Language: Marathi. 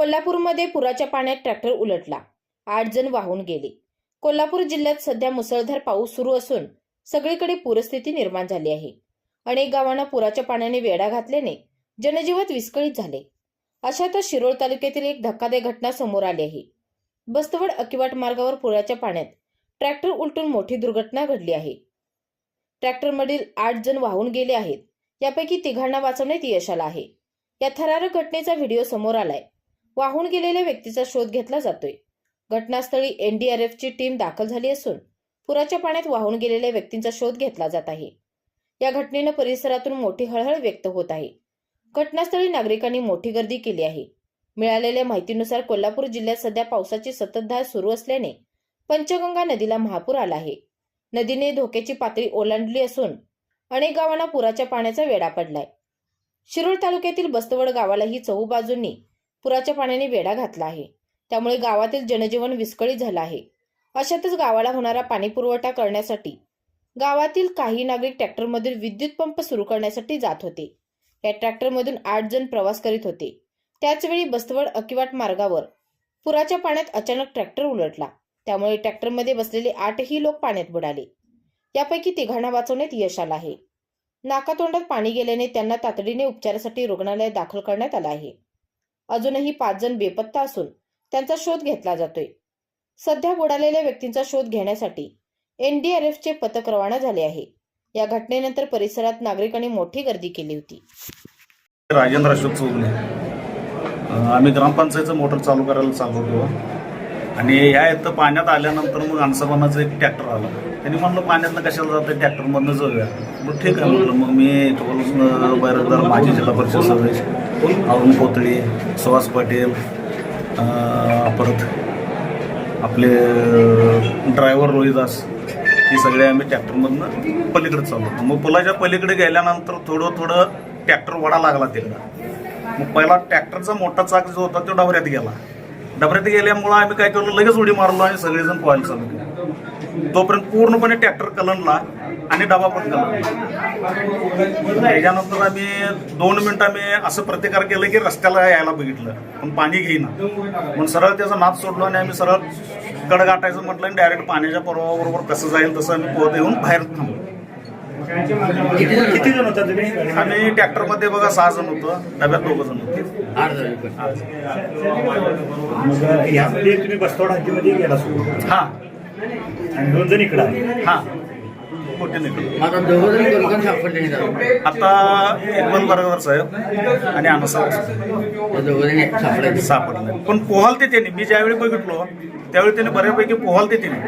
कोल्हापूरमध्ये पुराच्या पाण्यात ट्रॅक्टर उलटला. आठ जण वाहून गेले. कोल्हापूर जिल्ह्यात सध्या मुसळधार पाऊस सुरू असून सगळीकडे पूरस्थिती निर्माण झाली आहे. अनेक गावांना पुराच्या पाण्याने वेढा घातल्याने जनजीवत विस्कळीत झाले. अशातच शिरोळ तालुक्यातील एक धक्कादायक घटना समोर आली आहे. बस्तवड अकिवाट मार्गावर पुराच्या पाण्यात ट्रॅक्टर उलटून मोठी दुर्घटना घडली आहे. ट्रॅक्टरमधील आठ जण वाहून गेले आहेत. यापैकी तिघांना वाचवण्यात यश आलं आहे. या थरारक घटनेचा व्हिडिओ समोर आलाय. वाहून गेलेल्या व्यक्तीचा शोध घेतला जातोय. घटनास्थळी एनडीआरएफची टीम दाखल झाली असून पुराच्या पाण्यात वाहून गेलेल्या व्यक्तींचा शोध घेतला जात आहे. या घटनेनं परिसरातून मोठी हळहळ व्यक्त होत आहे. घटनास्थळी नागरिकांनी मोठी गर्दी केली आहे. मिळालेल्या माहितीनुसार कोल्हापूर जिल्ह्यात सध्या पावसाची संततधार सुरू असल्याने पंचगंगा नदीला महापूर आला आहे. नदीने धोक्याची पातळी ओलांडली असून अनेक गावांना पुराच्या पाण्याचा वेढा पडलाय. शिरूर तालुक्यातील बस्तवड गावालाही चहूबाजूंनी पुराच्या पाण्याने वेढा घातला आहे. त्यामुळे गावातील जनजीवन विस्कळीत झालं आहे. अशातच गावाला होणारा पाणी पुरवठा करण्यासाठी गावातील काही नागरिक ट्रॅक्टरमधील विद्युत पंप सुरू करण्यासाठी जात होते. या ट्रॅक्टरमधून आठ जण प्रवास करीत होते. त्याचवेळी बस्तवड अकिवाट मार्गावर पुराच्या पाण्यात अचानक ट्रॅक्टर उलटला. त्यामुळे ट्रॅक्टरमध्ये बसलेले आठही लोक पाण्यात बुडाले. यापैकी तिघांना वाचवण्यात यश आलं आहे. नाकातोंडात पाणी गेल्याने त्यांना तातडीने उपचारासाठी रुग्णालयात दाखल करण्यात आलं आहे. अजूनही पाच जण बेपत्ता असून त्यांचा शोध घेतला जातोय. सध्या बुडालेल्या व्यक्तींचा शोध घेण्यासाठी एनडीआरएफचे पथक रवाना झाले आहे. या घटनेनंतर परिसरात नागरिकांनी मोठी गर्दी केली होती. राजेंद्र अशोक चौगले. आम्ही ग्रामपंचायतचं मोटर चालू करायला चालवतो आणि ह्या इथं पाण्यात आल्यानंतर मग अनसबानाचं एक ट्रॅक्टर आला. त्यांनी म्हणलं पाण्यातनं कशाला जातं ट्रॅक्टरमधनं जाऊया. मग ठीक आहे म्हटलं मग मी इथं बैरकदार माजी जिल्हा परिषद सदस्य अरुण कोथळे सुहास पाटील परत आपले ड्रायव्हर रोहिदास हे सगळे आम्ही ट्रॅक्टरमधनं पलीकडे चालवतो मग पुलाच्या पलीकडे गेल्यानंतर थोडं थोडं ट्रॅक्टर वडा लागला तिकडं. मग पहिला ट्रॅक्टरचा मोठा चाक जो होता तो डावऱ्यात गेला. डबऱ्यात गेल्यामुळं आम्ही काय केलं लगेच उडी मारलो आणि सगळेजण पोहायला चालू केलं. तोपर्यंत पूर्णपणे ट्रॅक्टर कलनला आणि डबा पण कलनला त्याच्यानंतर आम्ही दोन मिनिटं आम्ही असं प्रतिकार केलं की रस्त्याला यायला बघितलं पण पाणी घेईना. पण सरळ त्याचा नाद सोडलो आणि आम्ही सरळ गडगाटायचं म्हटलं आणि डायरेक्ट पाण्याच्या प्रवाहाबरोबर कसं जाईल तसं आम्ही पोहत येऊन बाहेर थांबलो. किती जण होता तुम्ही? आम्ही ट्रॅक्टरमध्ये बघा सहा जण होतो. डब्यात दोघं जण होते. आठ जण मग ह्यामध्ये तुम्ही बसतोड हद्दीमध्ये गेला सुरू हा. आणि दोन जण इकडे आले. हा. आता दोघं जण कोण कोण सापडले नाही जाऊ आता इक्बाल बरगवर साहेब आणि अनसा दोघं जण सापडायचे सापडले. पण पोहालते त्यांनी. मी ज्यावेळी बघितलो त्यावेळी त्यांनी बऱ्यापैकी पोहालते त्यांनी.